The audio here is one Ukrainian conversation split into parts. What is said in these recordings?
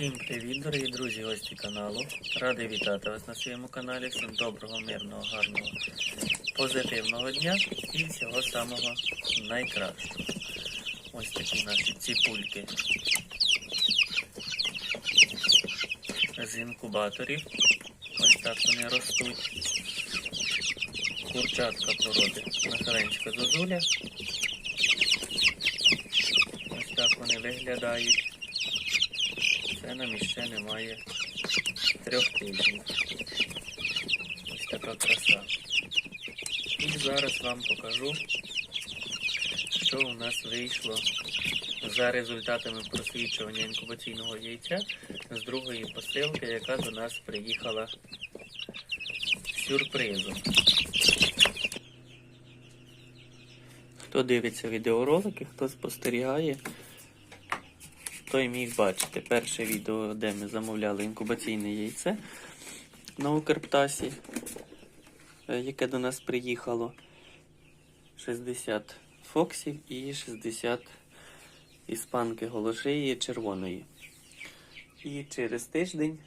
Всім привіт, дорогі друзі, гості каналу. Радий вітати вас на своєму каналі. Всім доброго, мирного, гарного, позитивного дня і всього самого найкращого. Ось такі наші ціпульки з інкубаторів. Ось так вони ростуть. Курчатка породи Михаленська зозуля. Ось так вони виглядають. Це нам іще немає трьох тижнів. Ось така краса. І зараз вам покажу, що у нас вийшло за результатами просвічування інкубаційного яйця з другої посилки, яка до нас приїхала сюрпризом. Хто дивиться відеоролики, хто спостерігає, той міг бачити перше відео, де ми замовляли інкубаційне яйце на Укрптасі, е, яке до нас приїхало. 60 фоксів і 60 іспанки голошиї червоної. І через тиждень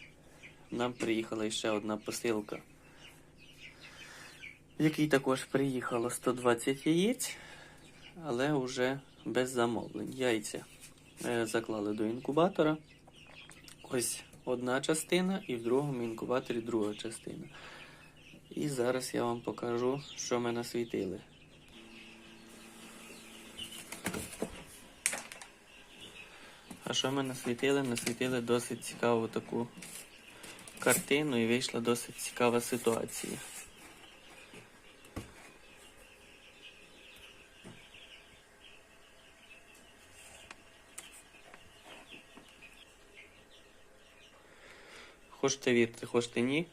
нам приїхала ще одна посилка, в якій також приїхало 120 яєць, але вже без замовлень. Яйця заклали до інкубатора. Ось одна частина, і в другому інкубаторі друга частина. І зараз я вам покажу, що ми насвітили. А що ми насвітили? Насвітили досить цікаву таку картину і вийшла досить цікава ситуація. Хочете вірте, хочете ні.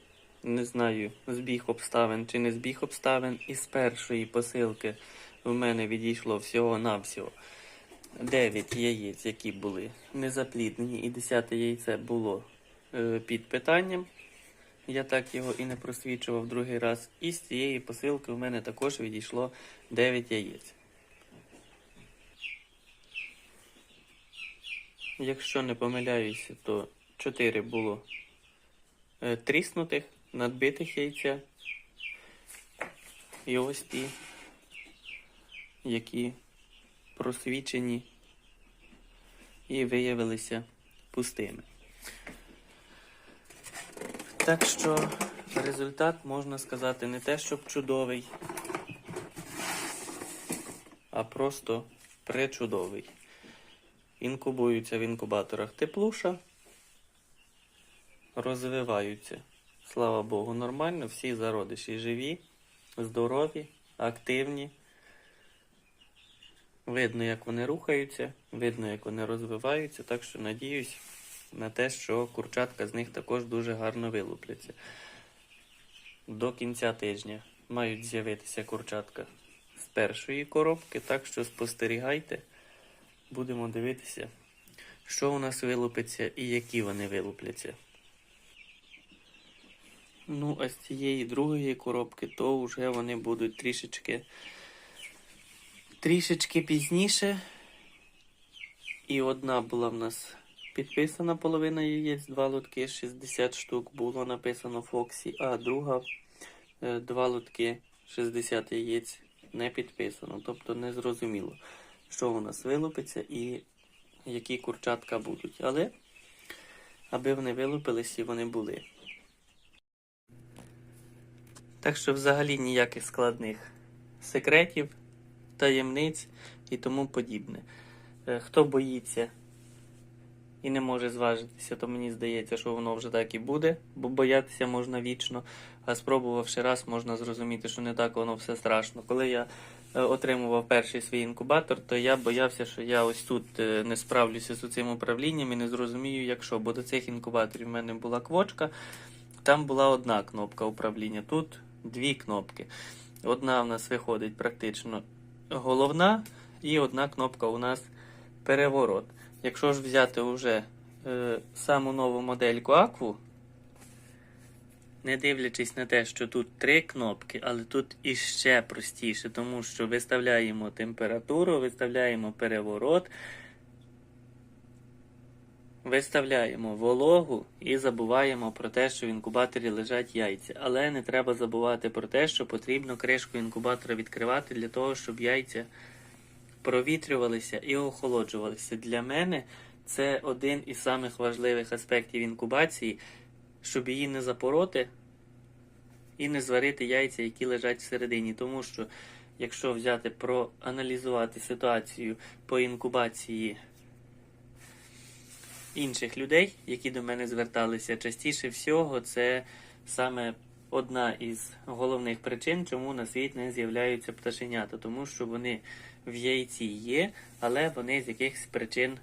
Не знаю, збіг обставин чи не збіг обставин. Із першої посилки в мене відійшло всього-навсього 9 яєць, які були незапліднені, і 10 яйце було е, під питанням. Я так його і не просвічував другий раз. І з цієї посилки в мене також відійшло 9 яєць. Якщо не помиляюся, то 4 було тріснутих, надбитих яйця. І ось ті, які просвічені і виявилися пустими. Так що результат можна сказати не те, щоб чудовий, а просто пречудовий. Інкубуються в інкубаторах теплуша, розвиваються. Слава Богу, нормально, всі зародиші живі, здорові, активні. Видно, як вони рухаються, видно, як вони розвиваються, так що надіюсь на те, що курчатка з них також дуже гарно вилупляться. До кінця тижня мають з'явитися курчатка з першої коробки, так що спостерігайте, будемо дивитися, що у нас вилупиться і які вони вилупляться. Ну, а з цієї другої коробки, то вже вони будуть трішечки трішечки пізніше. І одна була в нас підписана половина яєць, два лотки, 60 штук було написано Фоксі, а друга е, два лотки 60 яєць не підписано. Тобто не зрозуміло, що у нас вилупиться і які курчатка будуть. Але аби вони вилупились і вони були. Так що взагалі ніяких складних секретів, таємниць і тому подібне. Е, Хто боїться і не може зважитися, то мені здається, що воно вже так і буде, бо боятися можна вічно, а спробувавши раз, можна зрозуміти, що не так воно все страшно. Коли я е, отримував перший свій інкубатор, то я боявся, що я ось тут е, не справлюся з цим управлінням і не зрозумію, як що. Бо до цих інкубаторів в мене була квочка, там була одна кнопка управління, тут дві кнопки. Одна в нас виходить практично головна, і одна кнопка у нас переворот. Якщо ж взяти вже е, саму нову модельку Акву, не дивлячись на те, що тут три кнопки, але тут іще простіше, тому що виставляємо температуру, виставляємо переворот. Виставляємо вологу і забуваємо про те, що в інкубаторі лежать яйця. Але не треба забувати про те, що потрібно кришку інкубатора відкривати для того, щоб яйця провітрювалися і охолоджувалися. Для мене це один із самих важливих аспектів інкубації, щоб її не запороти і не зварити яйця, які лежать всередині. Тому що, якщо взяти проаналізувати ситуацію по інкубації інших людей, які до мене зверталися, частіше всього, це саме одна із головних причин, чому на світ не з'являються пташенята, тому що вони в яйці є, але вони з якихось причин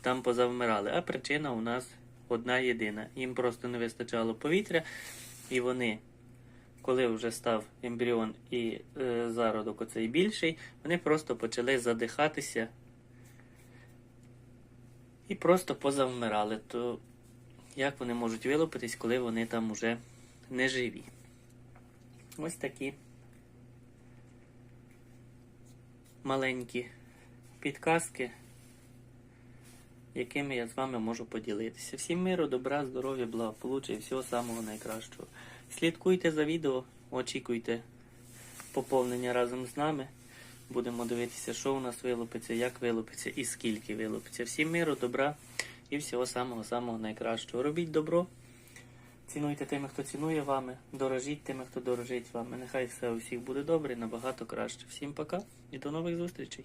там позавмирали. А причина у нас одна єдина. Їм просто не вистачало повітря, і вони, коли вже став ембріон і е, зародок оцей більший, вони просто почали задихатися і просто позавмирали. То як вони можуть вилупитись, коли вони там уже не живі? Ось такі маленькі підказки, якими я з вами можу поділитися. Всім миру, добра, здоров'я, благополуччя і всього самого найкращого. Слідкуйте за відео, очікуйте поповнення разом з нами. Будемо дивитися, що у нас вилупиться, як вилупиться і скільки вилупиться. Всім миру, добра і всього самого-самого найкращого. Робіть добро, цінуйте тими, хто цінує вами, дорожіть тими, хто дорожить вами. Нехай все у всіх буде добре і набагато краще. Всім пока і до нових зустрічей.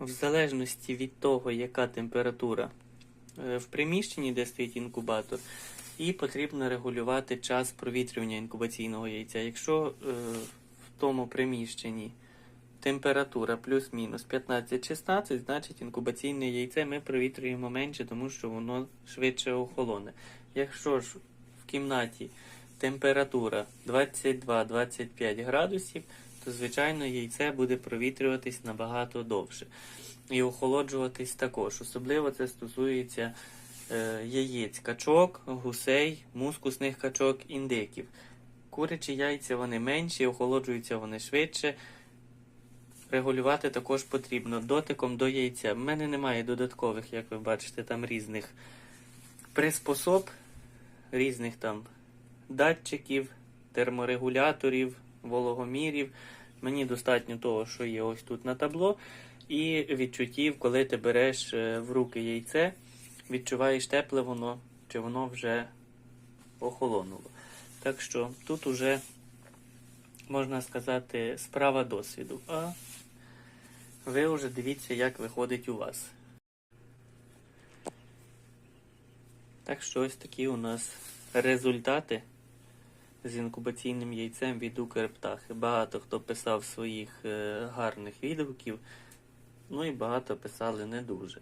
В залежності від того, яка температура е, в приміщенні, де стоїть інкубатор, і потрібно регулювати час провітрювання інкубаційного яйця. Якщо е, в тому приміщенні температура плюс-мінус 15-16, значить інкубаційне яйце ми провітрюємо менше, тому що воно швидше охолоне. Якщо ж в кімнаті температура 22-25 градусів, то звичайно яйце буде провітрюватись набагато довше. І охолоджуватись також. Особливо це стосується е, яєць качок, гусей, мускусних качок, індиків. Курячі яйця вони менші, охолоджуються вони швидше. Регулювати також потрібно дотиком до яйця. В мене немає додаткових, як ви бачите, там різних приспособ, різних там датчиків, терморегуляторів, вологомірів. Мені достатньо того, що є ось тут на табло, і відчуттів, коли ти береш е, в руки яйце, відчуваєш тепле воно, чи воно вже охолонуло. Так що тут уже, можна сказати, справа досвіду. А ви вже дивіться, як виходить у вас. Так що ось такі у нас результати з інкубаційним яйцем від Укрптахи. Багато хто писав своїх е, гарних відгуків, ну і багато писали не дуже.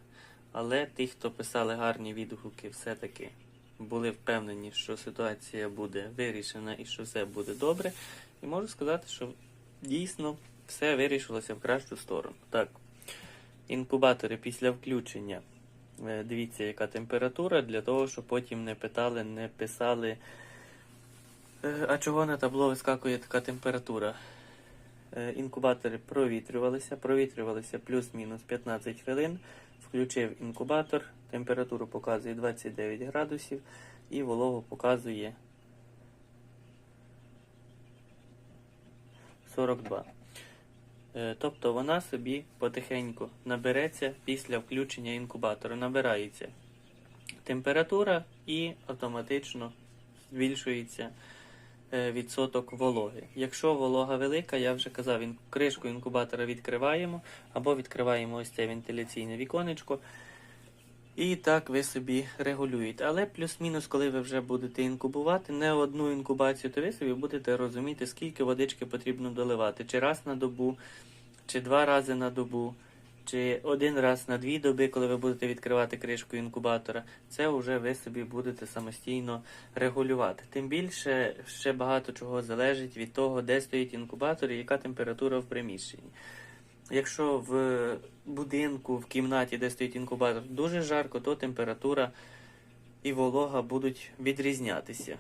Але ті, хто писали гарні відгуки, все-таки були впевнені, що ситуація буде вирішена і що все буде добре. І можу сказати, що дійсно все вирішилося в кращу сторону. Так, інкубатори після включення. Е, Дивіться, яка температура, для того, щоб потім не питали, не писали, «Е, а чого на табло вискакує така температура. Е, Інкубатори провітрювалися, провітрювалися плюс-мінус 15 хвилин. Включив інкубатор, температуру показує 29 градусів і вологу показує 42. Е, Тобто вона собі потихеньку набереться після включення інкубатора. Набирається температура і автоматично збільшується відсоток вологи. Якщо волога велика, я вже казав, ін- кришку інкубатора відкриваємо або відкриваємо ось це вентиляційне віконечко. І так ви собі регулюєте. Але плюс-мінус, коли ви вже будете інкубувати не одну інкубацію, то ви собі будете розуміти, скільки водички потрібно доливати. Чи раз на добу, чи два рази на добу, чи один раз на дві доби, коли ви будете відкривати кришку інкубатора. Це вже ви собі будете самостійно регулювати. Тим більше ще багато чого залежить від того, де стоїть інкубатор і яка температура в приміщенні. Якщо в будинку, в кімнаті, де стоїть інкубатор, дуже жарко, то температура і волога будуть відрізнятися.